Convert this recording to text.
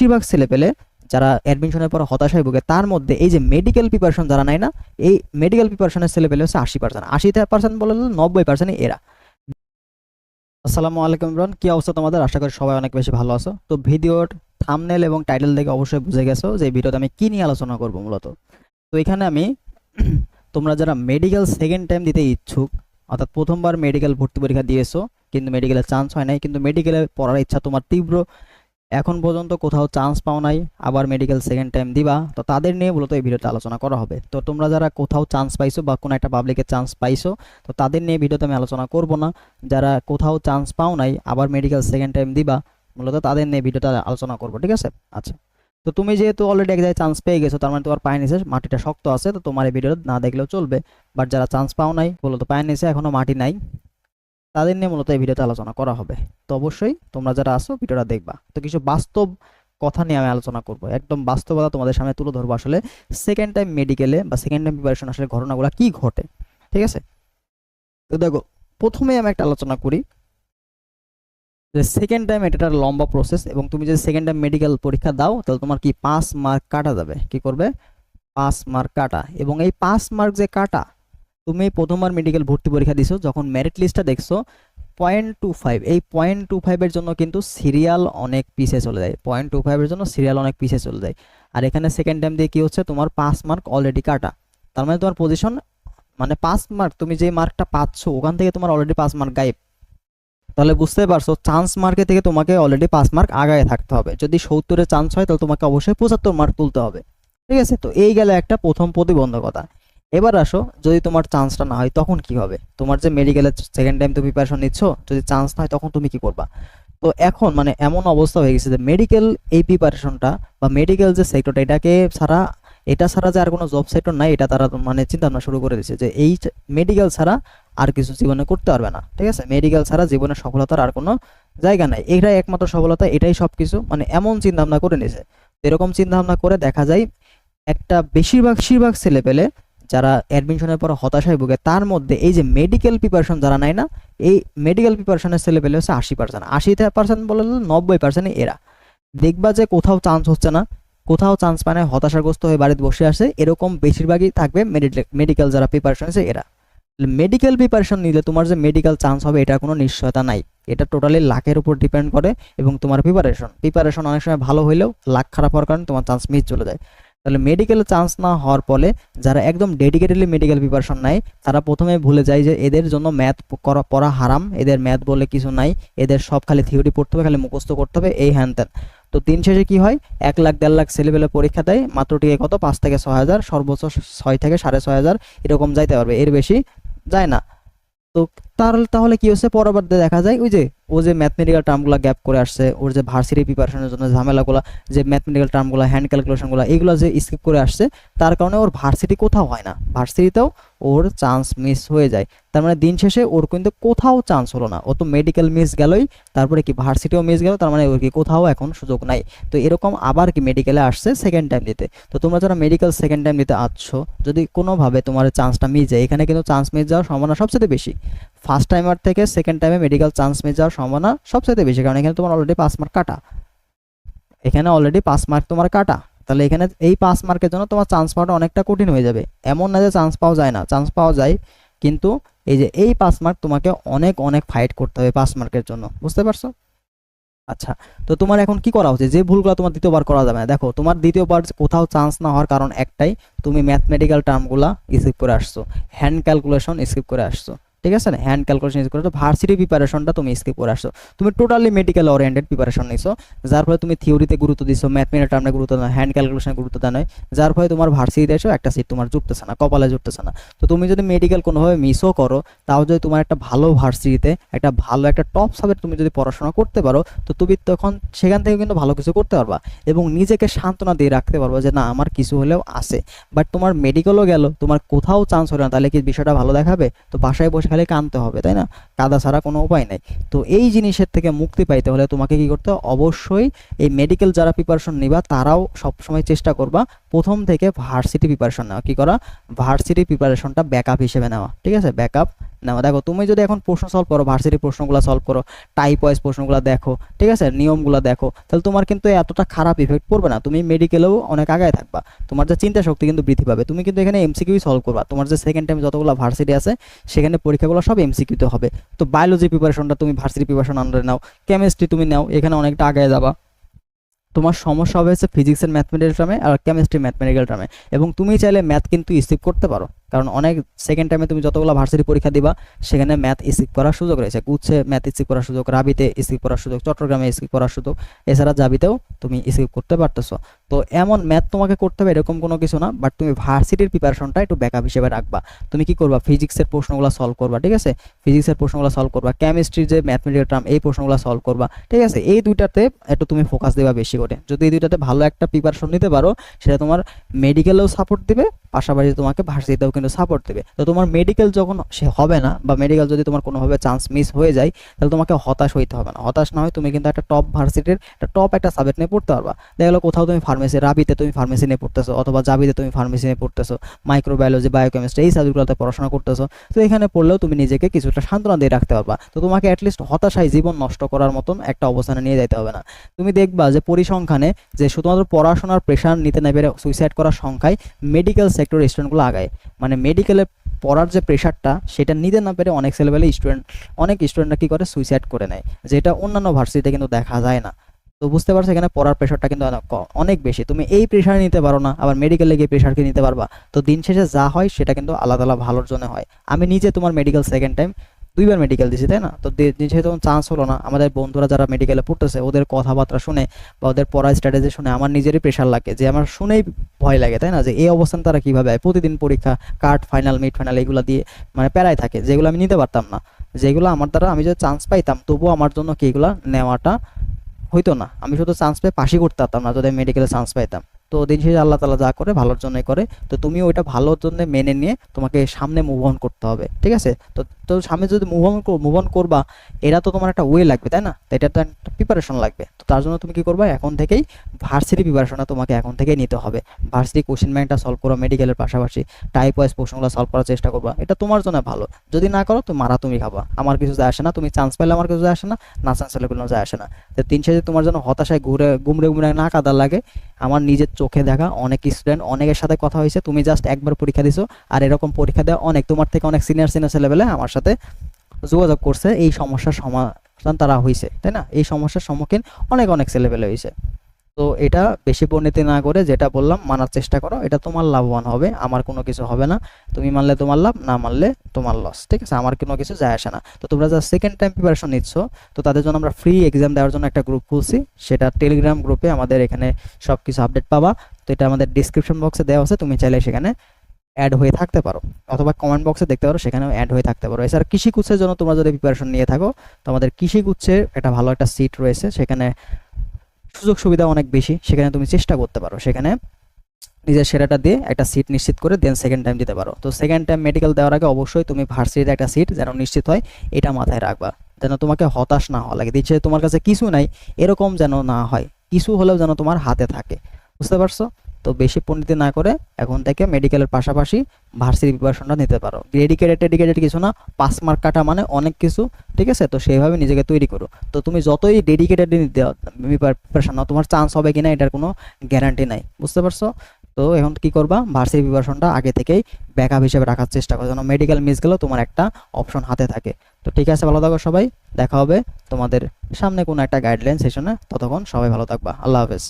বেশিরভাগ ছেলে পেলে যারা অ্যাডমিশনের পর হতাশায় ভুগে, তার মধ্যে এই যে মেডিকেল প্রিপারেশন যারা নেয় না, এই মেডিকেল প্রিপারেশনের ছেলে পেলে হচ্ছে আশি পার্সেন্ট আশি পার্সেন্ট বলে নব্বই পার্সেন্ট এরা। আসসালামু আলাইকুম ইমরান, কি অবস্থা তোমাদের? আশা করি সবাই অনেক বেশি ভালো আছো। তো ভিডিওর থামনেল এবং টাইটেল দেখে অবশ্যই বুঝে গেছো যে ভিডিওতে আমি কি নিয়ে আলোচনা করব মূলত। তো এখানে আমি তোমরা যারা মেডিকেল সেকেন্ড টাইম দিতে ইচ্ছুক, অর্থাৎ প্রথমবার মেডিকেল ভর্তি পরীক্ষা দিয়েছ, কিন্তু মেডিকেলের চান্স হয় নাই, কিন্তু মেডিকেলে পড়ার ইচ্ছা তোমার তীব্র এখন পর্যন্ত কোথাও চান্স পাও নাই, আবার মেডিকেল সেকেন্ড টাইম দিবা, তো তাদের নিয়ে মূলত এই ভিডিওতে আলোচনা করা হবে। তো তোমরা যারা কোথাও চান্স পাইছো বা কোনো একটা পাবলিকের চান্স পাইছো, তো তাদের নিয়ে ভিডিওতে আমি আলোচনা করব না। যারা কোথাও চান্স পাও নাই, আবার মেডিকেল সেকেন্ড টাইম দিবা, মূলত তাদের নিয়ে ভিডিওটা আলোচনা করব, ঠিক আছে? আচ্ছা। তো তুমি যেহেতু অলরেডি এক জায়গায় চান্স পেয়ে গেছো, তার মানে তোমার পায়ে নিচে মাটিটা শক্ত আছে, তো তোমার এই ভিডিও না দেখলেও চলবে। বাট যারা চান্স পাও নাই, মূলত পায়ের নিচে এখনও মাটি নাই। তাদের নিয়ে মূলত এই ভিডিওতে আলোচনা করা হবে। তো অবশ্যই তোমরা যারা আসো ভিডিওটা দেখবা। তো কিছু বাস্তব কথা নিয়ে আমি আলোচনা করব। একদম বাস্তবতা তোমাদের সামনে তুলে ধরবো আসলে সেকেন্ড টাইম মেডিকেলে বা সেকেন্ড টাইম প্রিপারেশন আসলে ঘটনাগুলো কি ঘটে। ঠিক আছে? তো দেখো প্রথমে আমি একটা আলোচনা করি যে সেকেন্ড টাইম এটা একটা লম্বা প্রসেস এবং তুমি যদি সেকেন্ড টাইম মেডিকেল পরীক্ষা দাও, তাহলে তোমার কি পাঁচ মার্ক কাটা যাবে। কি করবে? পাঁচ মার্ক কাটা। এবং এই পাঁচ মার্ক যে কাটা তুমি প্রথমবার মেডিকেল ভর্তি পরীক্ষা দিছো, যখন মেরিট লিস্টটা দেখছ পয়েন্ট টু ফাইভ এই পয়েন্ট টু ফাইভের জন্য কিন্তু সিরিয়াল অনেক পিছে চলে যায়। পয়েন্ট টু ফাইভের জন্য সিরিয়াল অনেক পিছে চলে যায়। আর এখানে সেকেন্ড টাইম দিয়ে কি হচ্ছে, তোমার পাঁচ মার্ক অলরেডি কাটা। তার মানে তোমার পজিশন মানে পাঁচ মার্ক তুমি যে মার্কটা পাচ্ছ, ওখান থেকে তোমার অলরেডি পাঁচ মার্ক গায়েব। তাহলে বুঝতে পারছ চান্স মার্কে থেকে তোমাকে অলরেডি পাঁচ মার্ক আগায় থাকতে হবে। যদি সত্তরে চান্স হয়, তাহলে তোমাকে অবশ্যই পঁচাত্তর মার্ক তুলতে হবে। ঠিক আছে? তো এই গেলে একটা প্রথম প্রতিবন্ধকতা। এবার আসো, যদি তোমার চান্সটা না হয়, তখন কি হবে? তোমার যে মেডিকেলের সেকেন্ড টাইম তুমি প্রিপারেশন নিচ্ছ, যদি চান্স না হয়, তখন তুমি কি করবা? তো এখন মানে এমন অবস্থা হয়ে গেছে যে মেডিকেল এই প্রিপারেশনটা বা মেডিকেল যে সেক্টরটা এটাকে ছাড়া, এটা ছাড়া যে আর কোনো জব সেক্টর নাই, এটা তারা মানে চিন্তা ভাবনা শুরু করে দিয়েছে যে এই মেডিকেল ছাড়া আর কিছু জীবনে করতে পারবে না, ঠিক আছে? মেডিকেল ছাড়া জীবনে সফলতার আর কোনো জায়গা নাই। এটাই একমাত্র সফলতা, এটাই সব কিছু মানে এমন চিন্তা ভাবনা করে নিয়েছে। এরকম চিন্তা ভাবনা করে দেখা যায়, একটা বেশিরভাগ বেশিরভাগ ছেলে পেলে যারা অ্যাডমিশনের পর হতাশায় ভুগে, তার মধ্যে এই যে মেডিকেল প্রিপারেশন যারা নেয় না, এই মেডিকেল প্রিপারেশনের ছেলে পেলে হচ্ছে আশি পার্সেন্ট আশি পার্সেন্ট বলে নব্বই পার্সেন্ট এরা। দেখবা যে কোথাও চান্স হচ্ছে না। কোথাও চান্স পায় না হতাশাগ্রস্ত হয়ে বাড়িতে বসে আসে, এরকম বেশিরভাগই থাকবে মেডিকেল যারা প্রিপারেশন আছে এরা। মেডিকেল প্রিপারেশন নিলে তোমার যে মেডিকেল চান্স হবে এটা কোনো নিশ্চয়তা নাই। এটা টোটালি লাখের উপর ডিপেন্ড করে এবং তোমার প্রিপারেশন প্রিপারেশন অনেক সময় ভালো হইলেও লাখ খারাপ হওয়ার কারণে তোমার চান্স মিস চলে যায়। তাহলে মেডিকেল চান্স না হওয়ার ফলে যারা একদম ডেডিকেটেডলি মেডিকেল প্রিপারেশন নেয়, তারা প্রথমে ভুলে যায় যে এদের জন্য ম্যাথ করা, পড়া হারাম, এদের ম্যাথ বলে কিছু নাই, এদের সব খালি থিওরি পড়তে হবে, খালি মুখস্থ করতে হবে, এই হ্যান ত্যান তো দিন শেষে কি হয়? এক লাখ, দেড় লাখ ছেলেবেলে পরীক্ষা দেয়, মাত্র টিকে কত? পাঁচ থেকে ছয় হাজার, সর্বোচ্চ ছয় থেকে সাড়ে ছয় হাজার, এরকম যাইতে পারবে, এর বেশি যায় না। তো তার, তাহলে কি হচ্ছে পরবর্তীতে দেখা যায়, ওই যে ও যে ম্যাথমেটিক্যাল টার্মগুলো গ্যাপ করে আসছে, ওর যে ভার্সিটি প্রিপারেশনের জন্য ঝামেলাগুলো, যে ম্যাথমেটিক্যাল টার্মগুলো হ্যান্ড ক্যালকুলেশনগুলো এইগুলো যে স্কিপ করে আসছে, তার কারণে ওর ভার্সিটি কোথাও হয় না। ভার্সিটিতেও ওর চান্স মিস হয়ে যায়। তার মানে দিন শেষে ওর কিন্তু কোথাও চান্স হলো না। ও তো মেডিকেল মিস গেলই, তারপরে কি ভার্সিটিও মিস গেল, তার মানে ওর কি কোথাও এখন সুযোগ নাই। তো এরকম আবার কি মেডিকেলে আসছে সেকেন্ড টাইম দিতে। তো তোমরা যারা মেডিকেল সেকেন্ড টাইম দিতে আসছো যদি কোনোভাবে তোমার চান্সটা মিস যায়, এখানে কিন্তু চান্স মিস যাওয়ার সম্ভাবনা সবচেয়ে বেশি। ফার্স্ট টাইমার থেকে সেকেন্ড টাইমে মেডিকেল চান্স মিস যাওয়ার সম্ভাবনা সবচেয়ে বেশি, কারণ এখানে তোমার অলরেডি পাস মার্ক কাটা। এখানে অলরেডি পাস মার্ক তোমার কাটা। তাহলে এখানে এই পাঁচ মার্কের জন্য তোমার চান্স পাওয়াটা অনেকটা কঠিন হয়ে যাবে। এমন না যে চান্স পাওয়া যায় না চান্স পাওয়া যায়, কিন্তু এই যে এই পাঁচ মার্ক তোমাকে অনেক অনেক ফাইট করতে হবে পাঁচ মার্কের জন্য। বুঝতে পারছ? আচ্ছা তো তোমার এখন কি করা উচিত? যে ভুলগুলো তোমার দ্বিতীয়বার করা যাবে না। দেখো, তোমার দ্বিতীয়বার কোথাও চান্স না হওয়ার কারণ একটাই, তুমি ম্যাথমেটিক্যাল টার্মগুলা স্কিপ করে আসছো। হ্যান্ড ক্যালকুলেশন স্কিপ করে আসছো। ঠিক আছে না? হ্যান্ড ক্যালকুলেশন স্কিপ করে। ভার্সিটি প্রিপারেশনটা তুমি স্কিপ করে আসছো। তুমি টোটালি মেডিকেল ওরিয়েন্টেড প্রিপারেশন নিছো। যার ফলে তুমি থিওরিতে গুরুত্ব দিছো ম্যাথমেটিক্যাল টার্মে গুরুত্ব দাও হ্যান্ড ক্যালকুলেশনে গুরুত্ব দেওয়া নয় যার ফলে তোমার ভার্সিটিতে এসো, একটা সিট তোমার জুটতেছে না, কপালে জুটতেছে না। তো তুমি যদি মেডিকেল কোনোভাবে মিসও করো, তাও যদি তোমার একটা ভালো ভার্সিটিতে একটা ভালো, একটা টপ সাবজেক্ট তুমি যদি পড়াশোনা করতে পারো, তো তুমি তখন সেখান থেকে কিন্তু ভালো কিছু করতে পারবা এবং নিজেকে সান্ত্বনা দিয়ে রাখতে পারবা যে, না, আমার কিছু হলেও আছে। বাট তোমার মেডিকেলও গেল, তোমার কোথাও চান্স হলো না, তাহলে কি বিষয়টা ভালো দেখাবে? তো বাসায় বসে খালি কানতে হবে, তাই না? কাদা ছাড়া কোনো উপায় নাই। তো এই জিনিসের থেকে মুক্তি পাইতে হলে তোমাকে কি করতে অবশ্যই এই মেডিকেল যারা প্রিপারেশন নিবা, তারাও সবসময় চেষ্টা করবা প্রথম থেকে ভার্সিটি প্রিপারেশন নেওয়া। কি করা? ভার্সিটি প্রিপারেশনটা ব্যাকআপ হিসেবে নেওয়া। ঠিক আছে? ব্যাকআপ নেওয়া দেখো, তুমি যদি এখন প্রশ্ন সলভ করো ভার্সিটি প্রশ্নগুলো সলভ করো টাইপ ওয়াইজ প্রশ্নগুলো দেখো, ঠিক আছে? নিয়মগুলো দেখো, তাহলে তোমার কিন্তু এতটা খারাপ ইফেক্ট পড়বে না। তুমি মেডিকেলেও অনেক আগায় থাকবা। তোমার যে চিন্তা শক্তি কিন্তু বৃদ্ধি পাবে। তুমি কিন্তু এখানে এমসিকিউ সলভ করবা। তোমার যে সেকেন্ড টাইম যতগুলো ভার্সিটি আছে, সেখানে পরীক্ষাগুলো সব এমসিকিউতে হবে। তো বায়োলজি প্রিপারেশনটা তুমি ভার্সিটি প্রিপারেশন আন্ডারে নাও। কেমিস্ট্রি তুমি নাও। এখানে অনেকটা আগায় যাবা। তোমার সমস্যা হবে হচ্ছে ফিজিক্সের ম্যাথমেটিক্যাল টার্মে আর কেমিস্ট্রি ম্যাথমেটিক্যাল টার্মে এবং তুমি চাইলে ম্যাথ কিন্তু স্কিপ করতে পারো। কারণ অনেক সেকেন্ড টাইমে তুমি যতগুলো ভার্সিটি পরীক্ষা দিবা, সেখানে ম্যাথ স্কিপ করার সুযোগ রয়েছে। গুচ্ছে ম্যাথ স্কিপ করার সুযোগ, রাবিতে স্কিপ করার সুযোগ, চট্টগ্রামে স্কিপ করার সুযোগ, এছাড়া জাবিতেও তুমি স্কিপ করতে পারতেছো। তো এমন ম্যাথ তোমাকে করতে হবে, এরকম কোনো কিছু না বাট তুমি ভার্সিটির প্রিপারেশনটা একটু ব্যাকআপ হিসেবে রাখবা। তুমি কি করবা? ফিজিক্সের প্রশ্নগুলো সলভ করবা, ঠিক আছে? ফিজিক্সের প্রশ্নগুলো সলভ করবা কেমিস্ট্রির যে ম্যাথমেটিক্যাল টার্ম এই প্রশ্নগুলো সলভ করবা, ঠিক আছে? এই দুইটাতে একটু তুমি ফোকাস দেবা বেশি করে। যদি এই দুইটাতে ভালো একটা প্রিপারেশন নিতে পারো, সেটা তোমার মেডিকেলেও সাপোর্ট দিবে, পাশাপাশি তোমাকে ভার্সিটিতেও কিন্তু সাপোর্ট দেবে। তো তোমার মেডিকেল যখন সে হবে না বা মেডিকেল যদি তোমার কোনোভাবে চান্স মিস হয়ে যায়, তাহলে তোমাকে হতাশ হইতে হবে না। হতাশ না হয় তুমি কিন্তু একটা টপ ভার্সিটির একটা টপ একটা সাবজেক্ট নিয়ে পড়তে পারবা। দেখা গেলো কোথাও তুমি ফার্মেসি রাবিতে তুমি ফার্মেসি নিয়ে পড়তেছো অথবা জাবিতে তুমি ফার্মেসি নিয়ে পড়তেছো মাইক্রোবায়োলজি বায়োকেমিস্ট্রি এই সাবজেক্টগুলোতে পড়াশোনা করতেছো। তো এখানে পড়লেও তুমি নিজেকে কিছুটা সান্ত্বনা দিয়ে রাখতে পারবা। তো তোমাকে অ্যাটলিস্ট হতাশায় জীবন নষ্ট করার মতন একটা অবস্থানে নিয়ে যেতে হবে না। তুমি দেখবা যে পরিসংখ্যানে যে শুধুমাত্র পড়াশোনার প্রেশার নিতে না পেরে সুইসাইড করার সংখ্যায় মেডিকেল সেক্টর স্টুডেন্টগুলো আগায়। মানে মেডিকেলে পড়ার যে প্রেশারটা সেটা নিতে না পেরে অনেক ছেলেবেলে স্টুডেন্ট অনেক স্টুডেন্টরা কী করে? সুইসাইড করে নেয়। যেটা অন্যান্য ভার্সিটিতে কিন্তু দেখা যায় না। তো বুঝতে পারছ এখানে পড়ার প্রেশারটা কিন্তু অনেক বেশি। তুমি এই প্রেশার নিতে পারো না, আবার মেডিকেলে গিয়ে প্রেশারকে নিতে পারবা। তো দিন শেষে যা হয়, সেটা কিন্তু আলাদা আলাদা ভালোর জন্য হয়। আমি নিজে তোমার মেডিকেল সেকেন্ড টাইম দুইবার মেডিকেল দিছি, তাই না? তো তখন চান্স হলো না, আমাদের বন্ধুরা যারা মেডিকেলে পড়তেছে, ওদের কথাবার্তা শুনে বা ওদের পড়ার স্ট্র্যাটেজি শুনে আমার নিজেরই প্রেশার লাগে, যে আমার শুনেই ভয় লাগে, তাই না? যে এই অবস্থান তারা কীভাবে প্রতিদিন পরীক্ষা কার্ড ফাইনাল মিড ফাইনাল এগুলো দিয়ে মানে প্যারায় থাকে, যেগুলো আমি নিতে পারতাম না। যেগুলো আমার দ্বারা আমি যদি চান্স পাইতাম, তবুও আমার জন্য কি এগুলো নেওয়াটা হইতো না। আমি শুধু চান্স পেয়ে পাশই করতে পারতাম না, যদি মেডিকেলে চান্স পাইতাম। তো দিন শেষে আল্লাহ তালা যা করে ভালোর জন্যই করে। তো তুমি ওইটা ভালোর জন্য মেনে নিয়ে তোমাকে সামনে মুভ অন করতে হবে, ঠিক আছে? তো তো সামনে যদি মুভ অন মুভ অন করবা এটা তো তোমার একটা ওয়ে লাগবে, তাই না? তো এটা তো একটা প্রিপারেশন লাগবে। তো তার জন্য তুমি কি করবা, এখন থেকেই ভার্সিটি প্রিপারেশনটা তোমাকে এখন থেকেই নিতে হবে। ভার্সিটি কোশ্চেন ব্যাংকটা সলভ করো মেডিকেলের পাশাপাশি টাইপ ওয়াইজ প্রশ্নগুলো সলভ করার চেষ্টা করবা। এটা তোমার জন্য ভালো। যদি না করো, তো মারা তুমি খাবা। আমার কিছু যায় আসে না, তুমি চান্স পেলে আমার কিছু যায় আসে না না চান্স পেলে কোনো যায় আসে না। তো তিন শেষে তোমার জন্য হতাশায় ঘুরে গুমড়ে গুমড়ে না কাদার লাগে, আমার নিজের চোখে দেখা, অনেক স্টুডেন্ট অনেকের সাথে কথা হয়েছে, তুমি জাস্ট একবার পরীক্ষা দিছো, আর এরকম পরীক্ষা দেওয়া অনেক, তোমার থেকে অনেক সিনিয়র সিনিয়র ছেলেবেলে আমার সাথে যোগাযোগ করছে, এই সমস্যার সমাধান তারা হয়েছে তাই না? এই সমস্যার সম্মুখীন অনেক অনেক ছেলেবেলে হয়েছে তো এটা বেশি পরিণতি না করে যেটা বললাম, মানার চেষ্টা করো। এটা তোমার লাভবান হবে, আমার কোনো কিছু হবে না। তুমি মানলে তোমার লাভ, না মানলে তোমার লস ঠিক আছে? আমার কোনো কিছু যায় আসে না। তো তোমরা যা সেকেন্ড টাইম প্রিপারেশন নিচ্ছ, তো তাদের জন্য আমরা ফ্রি এক্সাম দেওয়ার জন্য একটা গ্রুপ খুলছি। সেটা টেলিগ্রাম গ্রুপে আমাদের এখানে সব কিছু আপডেট পাবা। তো এটা আমাদের ডিসক্রিপশন বক্সে দেওয়া আছে। তুমি চাইলে সেখানে অ্যাড হয়ে থাকতে পারো। অথবা কমেন্ট বক্সে দেখতে পারো, সেখানেও অ্যাড হয়ে থাকতে পারো। এছাড়া কৃষি কুচ্ছের জন্য তোমরা যদি প্রিপারেশন নিয়ে থাকো, তো আমাদের কৃষি কুচ্ছের একটা ভালো একটা সিট রয়েছে। সেখানে সুযোগ সুবিধা অনেক বেশি, সেখানে তুমি চেষ্টা করতে পারো। সেখানে নিজের সেরাটা দিয়ে একটা সিট নিশ্চিত করে দেন সেকেন্ড টাইম দিতে পারো। তো সেকেন্ড টাইম মেডিকেল দেওয়ার আগে অবশ্যই তুমি ভার্সিটিতে একটা সিট যেন নিশ্চিত হয়, এটা মাথায় রাখবা। যেন তোমাকে হতাশ না হওয়া লাগে। দিচ্ছে তোমার কাছে কিছু নাই, এরকম যেন না হয়। কিছু হলেও যেন তোমার হাতে থাকে। বুঝতে পারছ? তো বেশি পণ্ডিতি না করে এখন থেকে মেডিকেলের পাশাপাশি ভার্সিটি প্রিপারেশনটা নিতে পারো। ডেডিকেটেড ডেডিকেটেড কিছু না পাস মার্ক কাটা মানে অনেক কিছু, ঠিক আছে? তো সেইভাবে নিজেকে তৈরি করো। তো তুমি যতই ডেডিকেটেড নিতে প্রিপারেশন নাও, তোমার চান্স হবে কিনা এটার কোনো গ্যারান্টি নাই, বুঝতে পারছ? তো এখন কি করবা? ভার্সিটি প্রিপারেশনটা আগে থেকেই ব্যাকআপ হিসেবে রাখার চেষ্টা করো। যেন মেডিকেল মিস গেলেও তোমার একটা অপশন হাতে থাকে। তো ঠিক আছে, ভালো থাকো সবাই। দেখা হবে তোমাদের সামনে কোনো একটা গাইডলাইন সেশনে ততক্ষণ সবাই ভালো থাকবা। আল্লাহ হাফেজ।